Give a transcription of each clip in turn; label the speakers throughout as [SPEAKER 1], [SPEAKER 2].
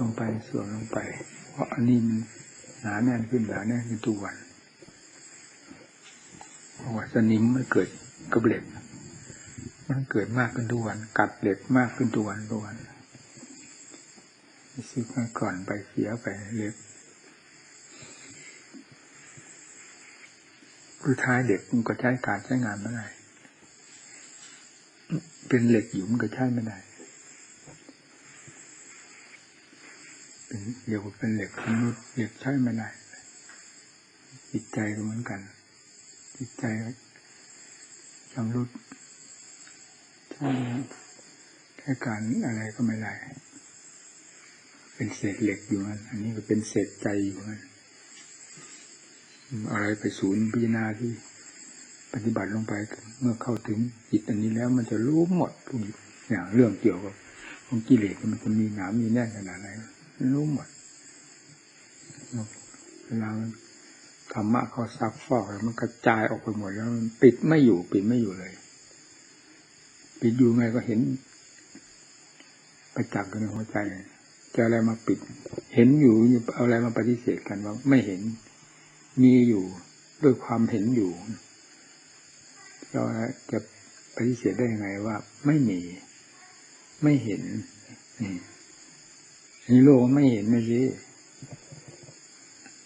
[SPEAKER 1] ลงไปส่วนลงไป เพราะอันนี้มันหนาแน่นขึ้นหนาแน่นขึ้นทุกวันเพราะว่าสนิมมันเกิดกับเหล็ก มันเกิดมากขึ้นทุกวัน กัดเหล็กมากขึ้นทุกวันทุกวันซื้อมาก่อนไปเสียไปเล็กคือท้ายเด็กมันก็ใช้การใช้งานไม่ได้ เป็นเหล็กอยู่มันก็ใช้ไม่ได้ เป็นเดี๋ยวเป็นเหล็กมนุษย์เหล็กใช้ไม่ได้จิตใจก็เหมือนกัน จิตใจชำรุดใช้ใช้การอะไรก็ไม่ได้เป็นเศษเหล็กอยู่นั้นอันนี้ก็เป็นเศษใจอยู่นั้นอะไรไปศูนย์พิจารณาที่ปฏิบัติลงไปเมื่อเข้าถึงจิตอันนี้แล้วมันจะรู้หมดทุกอย่างเรื่องเกี่ยวกับของกิเลสมันจะมีหนามมีแน่นขนาดไหน รู้หมดเวลาธรรมะเขาซักฟอกแล้วมันกระจายออกไปหมดแล้วมันปิดไม่อยู่ ปิดไม่อยู่เลย ปิดอยู่ไงก็เห็นประจักษ์กันในหัวใจจะอะไรมาปิด เห็นอยู่เอาอะไรมาปฏิเสธกันว่าไม่เห็น มีอยู่ด้วยความเห็นอยู่เราจะปฏิเสธได้ยังไงว่า ไม่มี ไม่เห็นนี่ นี่โลกไม่เห็นไม่ใช่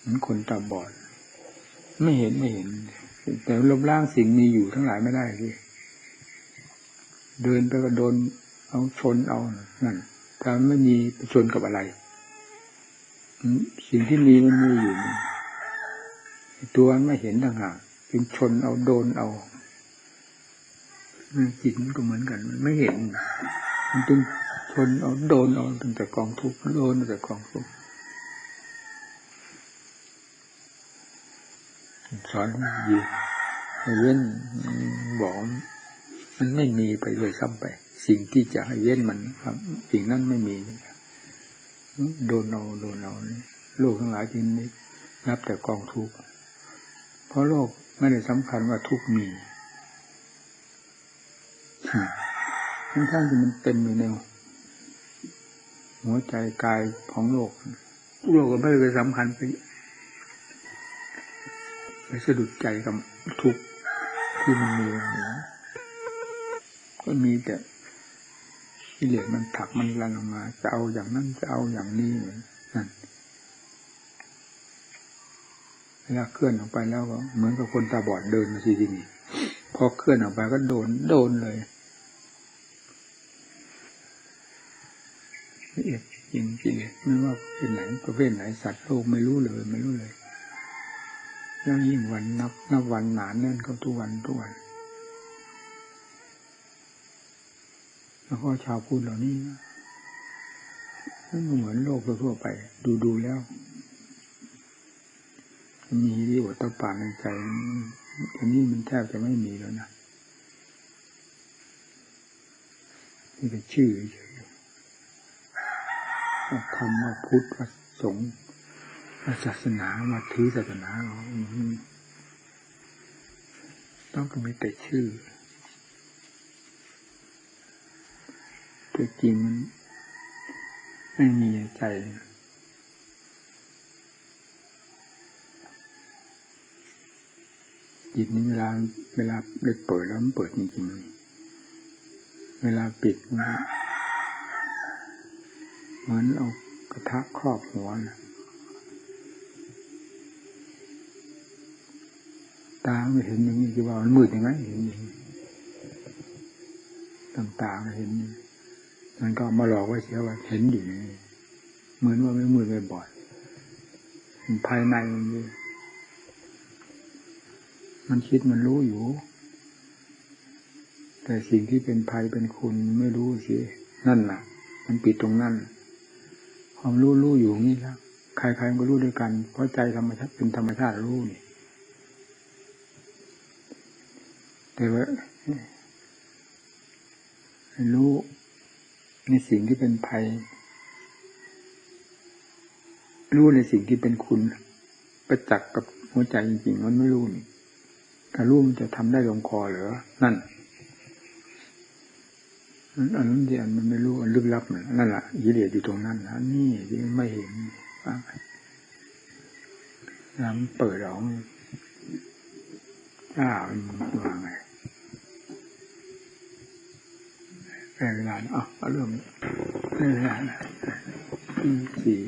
[SPEAKER 1] มันคนตาบอด ไม่เห็นไม่เห็น แต่ลบล้างสิ่งมีอยู่ทั้งหลายไม่ได้ที่เดินไปก็โดน เอาชนเอานั่นถ้าไม่มีชนกับอะไร สิ่งที่มีมันมีอยู่ตัวไม่เห็นต่างหากจึงชนเอาโดนเอาจิตมันก็เหมือนกัน มันไม่เห็น มันจึง ชนเอาโดนเอาตั้งแต่กองทุกข์โดนตั้งแต่กองทุกข์สอนยีให้เว้นบอกมันไม่มีไปเลยซ้ำไป สิ่งที่จะให้เว้นมันครับสิ่งนั้นไม่มีโดนเอาโดนเอาโลกทั้งหลายที่นี้นับแต่กองทุกข์เพราะโลกไม่ได้สำคัญว่าทุกมีทั้งทั้งที่มันเต็มอยู่ใน หัวใจกายของโลก โลกก็ไม่ไปสำคัญไปไปสะดุดใจกับทุกที่มันมีนะก็มีแต่กิเลสมันถักมันรันออกมา จะเอาอย่างนั้นจะเอาอย่างนี้นั่นเวลาเคลื่อนออกไปแล้วก็เหมือนกับคนตาบอดเดินมาสิทีนี้พอเคลื่อนออกไปก็โดนโดนเลย ละเอียดจริงจริงไม่ว่าเป็นไหนประเภทไหนสัตว์โลกไม่รู้เลยไม่รู้เลยแล้วยิ่งวันนับนับวันหนานแน่นเข้าทุกวันทุกวัน แล้วก็ชาวพุทธเหล่านี้มันเหมือนโลกทั่วไป ดูดูแล้ว มีที่อดตะปาในใจอันนี้มันแทบจะไม่มีแล้วนะนี่เป็นชื่อเฉ ยคำว่าพุทธว่าสงฆ์ว่าศาสนาว่าถือศาสนาเราต้องมีแต่ชื่อตัวจริงไม่มีใจจิตนี้เวลาเวลาได้เปิดแล้วมันเปิดจริงๆ เวลาปิดมัน เหมือนเอากระทะครอบหัวนะตาไม่เห็นอย่างนี้คือว่ามันมืดยังไงเห็นอย่างนี้ต่างๆเห็น มันก็มาหลอกไว้เสียว่าเห็นอยู่เหมือนว่าไม่มืดไม่บอดภายในมันมันคิดมันรู้อยู่ แต่สิ่งที่เป็นภัยเป็นคุณไม่รู้สินั่นน่ะมันปิดตรงนั้น ความรู้รู้อยู่นี่แล้วใครๆก็รู้ด้วยกัน เพราะใจธรรมชาติเป็นธรรมชาติรู้นี่แต่ว่ารู้ในสิ่งที่เป็นภัย รู้ในสิ่งที่เป็นคุณ ประจักษ์กับหัวใจจริงๆ มันไม่รู้นี่ถ้ารู้มันจะทำได้ลงคอหรือนั่น อันนั้นที่อันมันไม่รู้อันลึกลับน่ะนั่นแหละยิเลสอยู่ตรงนั้นนะนี่ที่ไม่เห็นน้ำเปิดออกอ้าวมันวาไงได้เวลานอะเอเริ่มได้เวลานอืมสี่